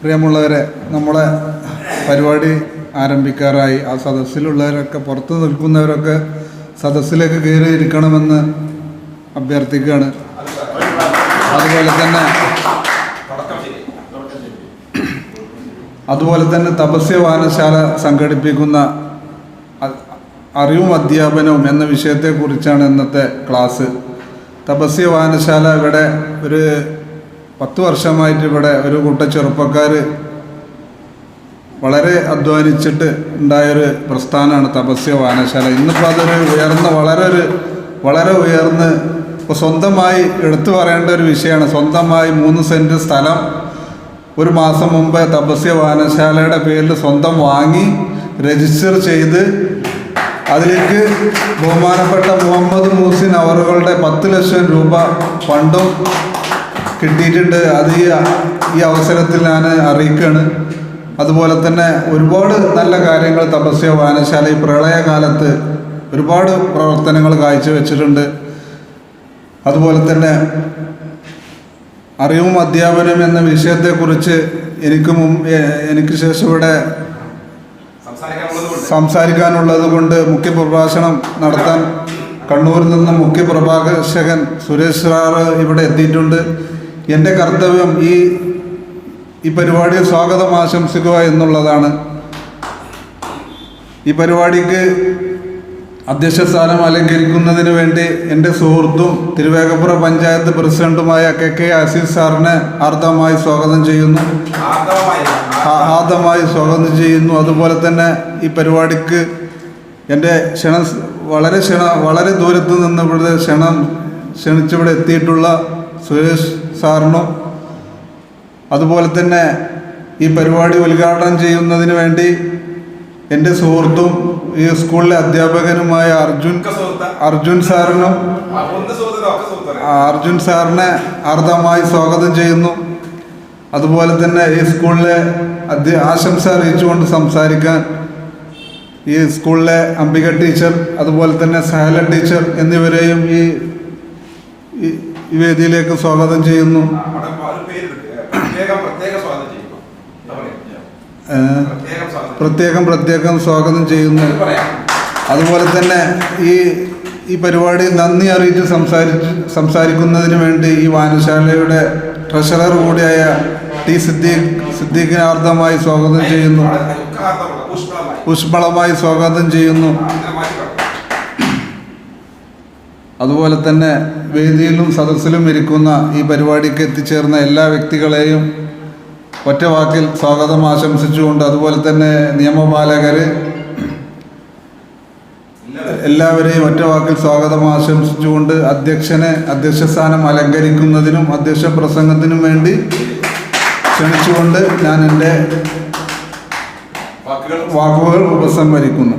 പ്രിയമുള്ളവരെ നമ്മളെ പരിപാടി ആരംഭിക്കാറായി. ആ സദസ്സിലുള്ളവരൊക്കെ പുറത്ത് നിൽക്കുന്നവരൊക്കെ സദസ്സിലേക്ക് കയറി ഇരിക്കണമെന്ന് അഭ്യർത്ഥിക്കുകയാണ്. അതുപോലെ തന്നെ അതുപോലെ തന്നെ തപസ്യ വായനശാല സംഘടിപ്പിക്കുന്ന അറിവും അധ്യാപനവും എന്ന വിഷയത്തെക്കുറിച്ചാണ് ഇന്നത്തെ ക്ലാസ്. തപസ്യ വായനശാല ഇവിടെ ഒരു പത്ത് വർഷമായിട്ട് ഇവിടെ ഒരു കൂട്ട ചെറുപ്പക്കാർ വളരെ അധ്വാനിച്ചിട്ട് ഉണ്ടായൊരു പ്രസ്ഥാനമാണ് തപസ്യ വായനശാല. ഇന്നിപ്പോൾ അതൊരു ഉയർന്ന വളരെ ഒരു വളരെ ഉയർന്ന് ഇപ്പോൾ സ്വന്തമായി എടുത്തു പറയേണ്ട ഒരു വിഷയമാണ്. സ്വന്തമായി മൂന്ന് സെന്റ് സ്ഥലം ഒരു മാസം മുമ്പ് തപസ്യ വായനശാലയുടെ പേരിൽ സ്വന്തം വാങ്ങി രജിസ്റ്റർ ചെയ്ത് അതിലേക്ക് ബഹുമാനപ്പെട്ട മുഹമ്മദ് മൂസിൻ അവറുകളുടെ പത്ത് ലക്ഷം രൂപ ഫണ്ടും കിട്ടിയിട്ടുണ്ട്. അത് ഈ അവസരത്തിൽ ഞാൻ അറിയിക്കുകയാണ്. അതുപോലെ തന്നെ ഒരുപാട് നല്ല കാര്യങ്ങൾ തപസ്യ വായനശാല ഈ പ്രളയകാലത്ത് ഒരുപാട് പ്രവർത്തനങ്ങൾ കാഴ്ചവെച്ചിട്ടുണ്ട്. അതുപോലെ തന്നെ അറിവും അധ്യാപനം എന്ന വിഷയത്തെക്കുറിച്ച് എനിക്ക് എനിക്ക് ശേഷം ഇവിടെ സംസാരിക്കാനുള്ളത് കൊണ്ട് മുഖ്യപ്രഭാഷണം നടത്താൻ കണ്ണൂരിൽ നിന്ന് മുഖ്യപ്രഭാഷകൻ സുരേഷ് സാറ് ഇവിടെ എത്തിയിട്ടുണ്ട്. എന്റെ കർത്തവ്യം ഈ ഈ പരിപാടിയിൽ സ്വാഗതം ആശംസിക്കുക എന്നുള്ളതാണ്. ഈ പരിപാടിക്ക് അധ്യക്ഷ സ്ഥാനം അലങ്കരിക്കുന്നതിന് വേണ്ടി എന്റെ സുഹൃത്തും തിരുവേഗപ്പുറ പഞ്ചായത്ത് പ്രസിഡന്റുമായ കെ കെ അസീസ് സാറിനെ ആർദ്രമായി സ്വാഗതം ചെയ്യുന്നു. ആ- ആദ്യമായി സ്വാഗതം ചെയ്യുന്നു. അതുപോലെ തന്നെ ഈ പരിപാടിക്ക് എന്റെ ക്ഷണം വളരെ ക്ഷണ വളരെ ദൂരത്ത് നിന്ന് ഇവിടെ ക്ഷണം ക്ഷണിച്ചിവിടെ എത്തിയിട്ടുള്ള സുരേഷ് സാറിനും? അതുപോലെ തന്നെ ഈ പരിപാടി ഉദ്ഘാടനം ചെയ്യുന്നതിന് വേണ്ടി എന്റെ സുഹൃത്തും ഈ സ്കൂളിലെ അധ്യാപകനുമായ അർജുൻ അർജുൻ സാറിനും അർജുൻ സാറിനെ ആർദ്രമായി സ്വാഗതം ചെയ്യുന്നു. അതുപോലെ തന്നെ ഈ സ്കൂളിലെ അധ്യ ആശംസ അറിയിച്ചുകൊണ്ട് സംസാരിക്കാൻ ഈ സ്കൂളിലെ അംബിക ടീച്ചർ അതുപോലെ തന്നെ സഹല ടീച്ചർ എന്നിവരെയും ഈ ഈ- വേദിയിലേക്ക് സ്വാഗതം ചെയ്യുന്നു. പ്രത്യേകം പ്രത്യേകം സ്വാഗതം ചെയ്യുന്നു. അതുപോലെ തന്നെ ഈ ഈ പരിപാടി നന്ദി അറിയിച്ച് സംസാരിച്ച് സംസാരിക്കുന്നതിന് വേണ്ടി ഈ വായനശാലയുടെ ട്രഷറർ കൂടിയായ ടി സിദ്ദീഖ് സിദ്ദീഖിനെ ആർദ്രമായി സ്വാഗതം ചെയ്യുന്നു. ഊഷ്മളമായി സ്വാഗതം ചെയ്യുന്നു. അതുപോലെ തന്നെ വേദിയിലും സദസ്സിലും ഇരിക്കുന്ന ഈ പരിപാടിക്ക് എത്തിച്ചേർന്ന എല്ലാ വ്യക്തികളെയും ഒറ്റ വാക്കിൽ സ്വാഗതം ആശംസിച്ചുകൊണ്ട് അതുപോലെ തന്നെ നിയമപാലകർ എല്ലാവരെയും ഒറ്റ വാക്കിൽ സ്വാഗതം ആശംസിച്ചുകൊണ്ട് അധ്യക്ഷനെ അധ്യക്ഷ സ്ഥാനം അലങ്കരിക്കുന്നതിനും അധ്യക്ഷ പ്രസംഗത്തിനും വേണ്ടി ക്ഷണിച്ചുകൊണ്ട് ഞാൻ എന്റെ വാക്കുകൾ ഉപസംഹരിക്കുന്നു.